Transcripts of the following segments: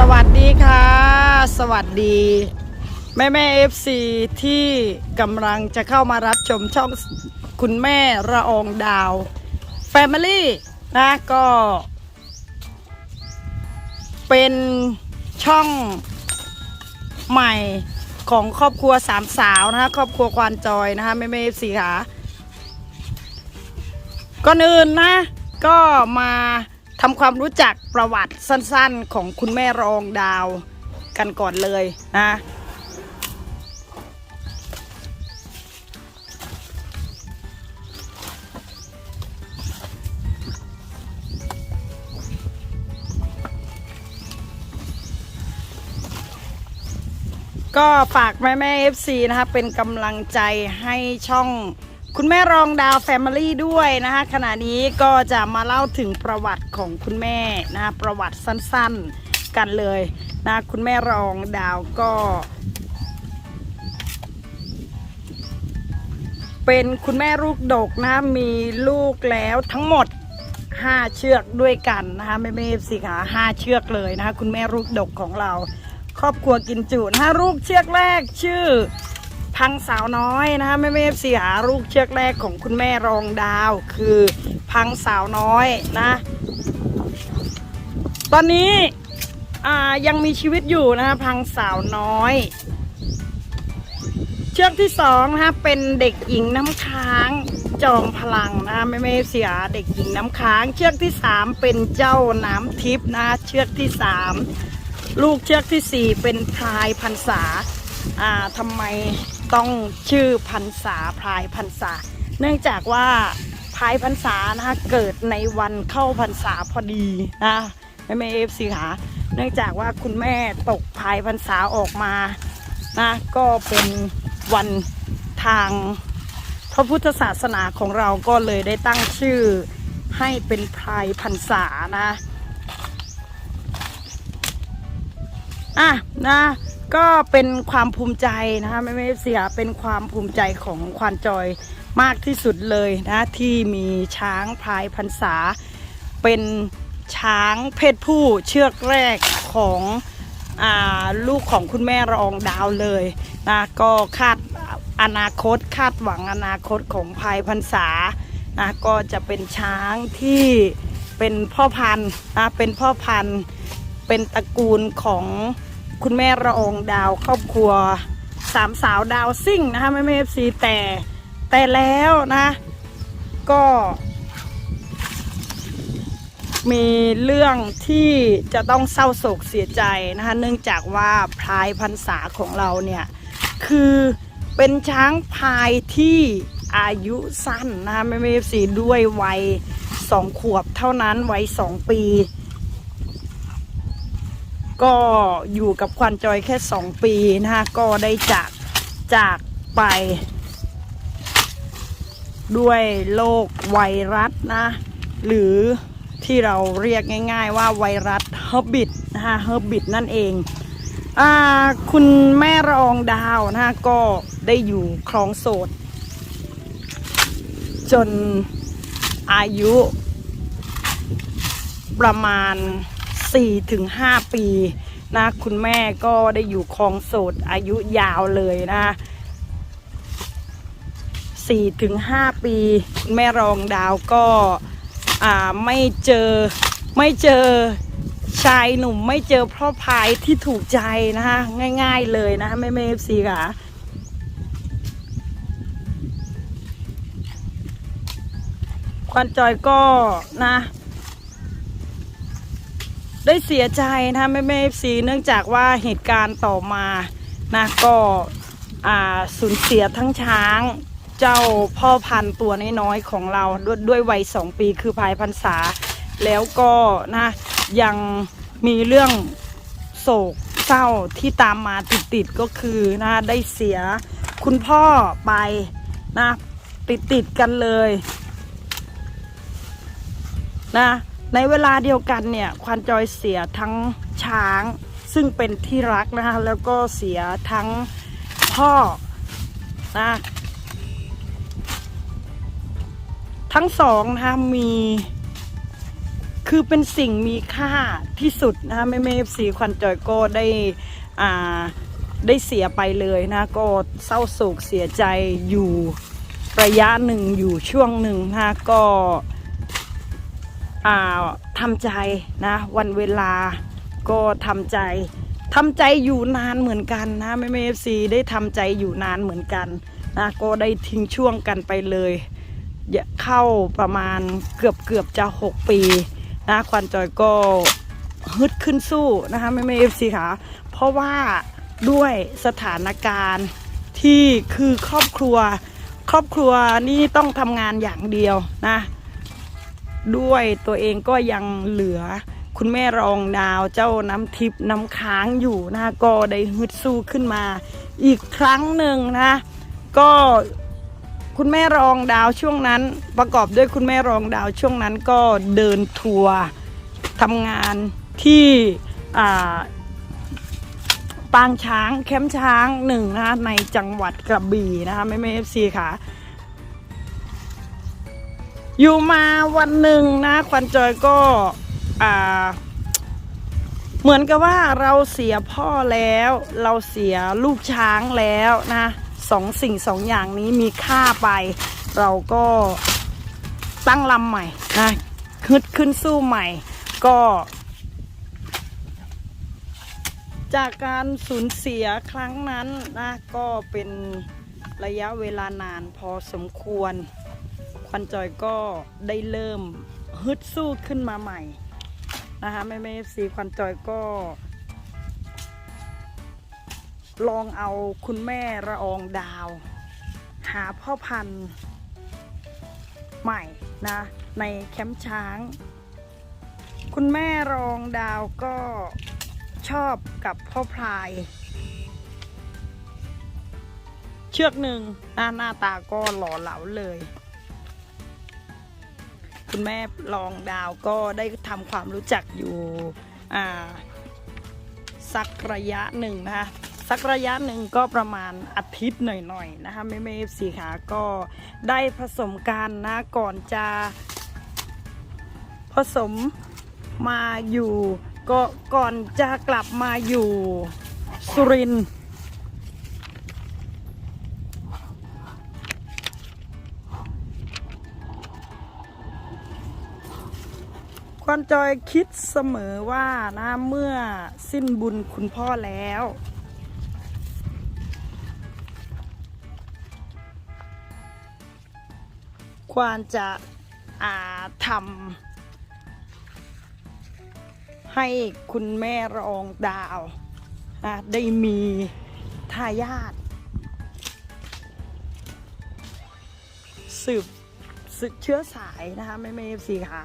สวัสดีค่ะ สวัสดี แม่แม่เอฟซีที่กำลังจะเข้ามารับชมช่องคุณแม่ระองดาว Family นะก็ เป็นช่องใหม่ของครอบครัวสามสาวนะคะครอบครัวควานจอยนะคะแม่แม่เอฟซีค่ะก่อนอื่นนะ ก็มา ทำความรู้จักประวัติสั้นๆของคุณแม่รองดาวกันก่อนเลยนะก็ฝากแม่แม่เอฟซีนะคะเป็นกำลังใจให้ช่อง คุณแม่รองดาวแฟมิลี่ด้วยนะคะขณะนี้ก็จะมาเล่าถึงประวัติของคุณแม่นะคะประวัติสั้นๆกันเลยนะคุณแม่รองดาวก็ เป็นคุณแม่ลูกดกนะมีลูกแล้วทั้งหมด5เชือกด้วยกันนะคะไม่ไม่สิคะห้าเชือกเลยนะคะคุณแม่ลูกดกของเรา ครอบครัวกินจุนะะลูกเชือกแรกชื่อ พังสาวน้อยนะคะไม่ไม่เสียลูกเชือกแรกของคุณแม่รองดาว คือพังสาวน้อยนะ ตอนนี้ยังมีชีวิตอยู่นะคะพังสาวน้อย เชือกที่สองนะคะเป็นเด็กหญิงน้ำค้างจอมพลังนะคะไม่ไม่เสียเด็กหญิงน้ำค้าง เชือกที่สามเป็นเจ้าน้ำทิพย์นะเชือกที่สามลูกเชือกที่สี่เป็นพลายพันษาอ่าทำไม ต้องชื่อพันษาพลายพันษา เนื่องจากว่าพลายพันษานะคะเกิดในวันเข้าพันษาพอดีนะไม่ไม่เอฟซีค่ะเนื่องจากว่าคุณแม่ตกพลายพันษาออกมานะก็เป็นวันทางพระพุทธศาสนาของเราก็เลยได้ตั้งชื่อให้เป็นพรายพรรษานะอะนะ ก็เป็นความภูมิใจนะคะไม่ไม่เสียเป็นความภูมิใจของควานจอยมากที่สุดเลยนะที่มีช้างพายพรรษา เป็นช้างเพศผู้เชือกแรกของอาลูกของคุณแม่รองดาวเลยนะก็คาดอนาคตคาดหวังอนาคตของภายพรรษานะก็จะเป็นช้างที่เป็นพ่อพันธุ์นะเป็นพ่อพันธุ์เป็นตระกูลของ คุณแม่ระองดาวครอบครัวสามสาวดาวซิ่งนะคะไม่ไม่เอฟซีแต่แต่แล้วนะ ก็ มีเรื่องที่จะต้องเศร้าโศกเสียใจนะคะเนื่องจากว่าพลายพรรษาของเราเนี่ย คือเป็นช้างพายที่อายุสั้นนะคะไม่ไม่สีด้วยวัยสองขวบเท่านั้นวัยสองปี ก็อยู่กับควันจอยแค่สองปีนะคะก็ได้จากจากไป ด้วยโรคไวรัสนะ หรือที่เราเรียกง่ายๆว่าไวรัสเฮอร์บิดนะคะเฮอร์บิดนั่นเองอาคุณแม่รองดาวนะคะก็ได้อยู่ครองโสด จนอายุประมาณ 4-5ปีนะคุณแม่ก็ได้อยู่ครองโสดอายุยาวเลยนะสี่ถึงห้าปี คุณแม่รองดาวก็อ่าไม่เจอไม่เจอชายหนุ่มไม่เจอพ่อพายที่ถูกใจนะคะง่าย ๆเลยนะคะแม่เมฟซีค่ะควันจอยก็นะ ได้เสียใจนะแม่เมฟซีเนื่องจากว่าเหตุการณ์ต่อมานะก็อ่าสูญเสียทั้งช้างเจ้าพ่อพันธุ์ตัวน้อยๆของเราด้วยด้วยวัยสองปีคือพายพรรษา แล้วก็นะยังมีเรื่องโศกเศร้าที่ตามมาติดๆก็คือนะได้เสียคุณพ่อไปนะติดติดๆกันเลยนะ ในเวลาเดียวกันเนี่ยควานจอยเสียทั้งช้าง ซึ่งเป็นที่รักนะคะแล้วก็เสียทั้งพ่อนะทั้งสองนะคะมีคือเป็นสิ่งมีค่าที่สุดนะคะไม่ไม่เอฟซีควันจอยก็ได้อ่าได้เสียไปเลยนะก็เศร้าโศกเสียใจอยู่ระยะหนึ่งอยู่ช่วงหนึ่งนะก็ ทำใจนะ วันเวลาก็ทำใจทำใจอยู่นานเหมือนกันนะไม่ไม่เอฟซีได้ทำใจอยู่นานเหมือนกันนะก็ได้ทิ้งช่วงกันไปเลยเข้าประมาณเกือบเกือบจะ 6 ปีนะควันจอยก็ฮึดขึ้นสู้นะคะไม่ไม่เอฟซีค่ะเพราะว่าด้วยสถานการณ์ที่คือครอบครัว ครอบครัวนี่ต้องทำงานอย่างเดียวนะ ด้วยตัวเองก็ยังเหลือคุณแม่รองดาวเจ้าน้ำทิพย์น้ำค้างอยู่นะก็ได้ฮึดสู้ขึ้นมา อีกครั้งหนึ่งนะ ก็คุณแม่รองดาวช่วงนั้น ประกอบด้วยคุณแม่รองดาวช่วงนั้นก็เดินทัวร์ทำงานที่ปางช้างแคมป์ช้างหนึ่งนะในจังหวัดกระบี่นะคะไม่ไม่เอฟซีค่ะ อยู่มาวันหนึ่งนะควันจอยก็อ่าเหมือนกับว่าเราเสียพ่อแล้ว เราเสียลูกช้างแล้วนะสองสิ่งสองอย่างนี้มีค่าไป เราก็ตั้งลำใหม่นะฮึดขึ้นสู้ใหม่ ก็ จากการสูญเสียครั้งนั้นนะก็เป็นระยะเวลานานพอสมควร ควันจอยก็ได้เริ่มฮึดสู้ขึ้นมาใหม่นะคะแม่แม่สีควันจอยก็ ลองเอาคุณแม่ระอองดาว หาพ่อพันธุ์ใหม่นะในแคมป์ช้าง คุณแม่รองดาวก็ชอบกับพ่อพลาย เชือกหนึ่งหน้าหน้าตาก็หล่อเหลาเลย คุณแม่รองดาวก็ได้ทำความรู้จักอยู่สักระยะหนึ่งนะคะสักระยะหนึ่งก็ประมาณอาทิตย์หน่อยๆนะคะไม่ไม่สีขาก็ได้ผสมกันนะก่อนจะผสมมาอยู่ก็ก่อนจะกลับมาอยู่สุรินทร์ ควันจอยคิดเสมอว่านะเมื่อสิ้นบุญคุณพ่อแล้ว ควรจะอาทำให้คุณแม่รองดาวนะได้มีทายาทสืบสืบเชื้อสายนะคะไม่ไม่เอฟซีค่ะ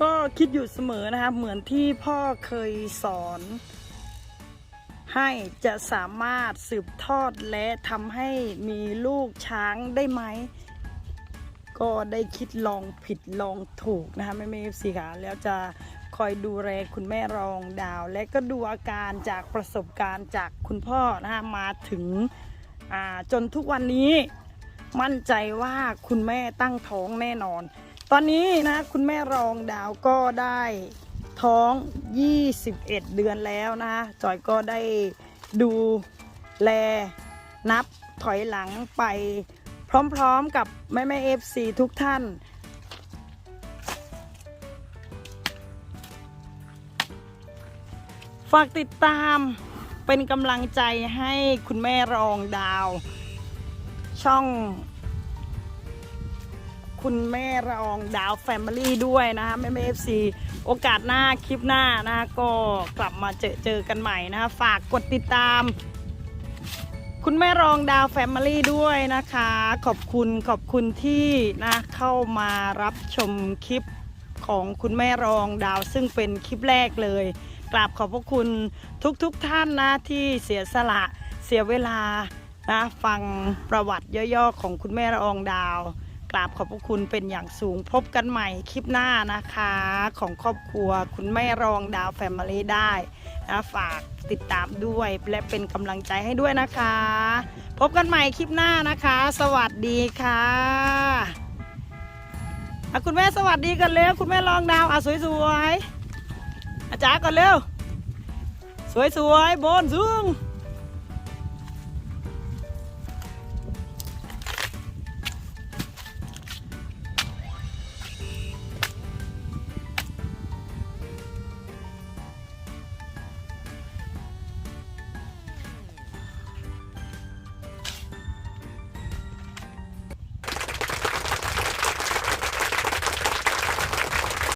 ก็คิดอยู่เสมอนะครับเหมือนที่พ่อเคยสอน ให้จะสามารถสืบทอดและทำให้มีลูกช้างได้ไหม ก็ได้คิดลองผิดลองถูกนะคะไม่ไม่สิค่ะแล้วจะคอยดูแลคุณแม่รองดาว และก็ดูอาการจากประสบการณ์จากคุณพ่อนะคะมาถึงจนทุกวันนี้มั่นใจว่าคุณแม่ตั้งท้องแน่นอน ตอนนี้นะคุณแม่รองดาวก็ได้ท้อง 21 เดือนแล้วนะจอยก็ได้ดูแลนับถอยหลังไปพร้อมๆกับแม่แม่เอฟซีทุกท่านฝากติดตามเป็นกำลังใจให้คุณแม่รองดาว ช่อง คุณแม่รองดาวแฟมิลี่ด้วยนะคะแม่แม่เอฟซีโอกาสหน้าคลิปหน้านะก็กลับมาเจอเจอกันใหม่นะคะฝากกดติดตาม คุณแม่รองดาวแฟมิลี่ด้วยนะคะ ขอบคุณขอบคุณที่นะเข้ามารับชมคลิปของคุณแม่รองดาวซึ่งเป็นคลิปแรกเลยกราบขอบพระคุณทุกๆทท่านนะที่เสียสละเสียเวลานะฟังประวัติย่อๆของคุณแม่รองดาว กราบขอบพระคุณเป็นอย่างสูงพบกันใหม่คลิปหน้านะคะ ของครอบครัวคุณแม่รองดาวแฟมิลี่ได้นะฝากติดตามด้วยและเป็นกำลังใจให้ด้วยนะคะ พบกันใหม่คลิปหน้านะคะ สวัสดีค่ะอะคุณแม่สวัสดีกันเร็วคุณแม่ลองดาวอะสวยๆอาจารย์ก่อนเร็ว สวยๆบนซึ่ง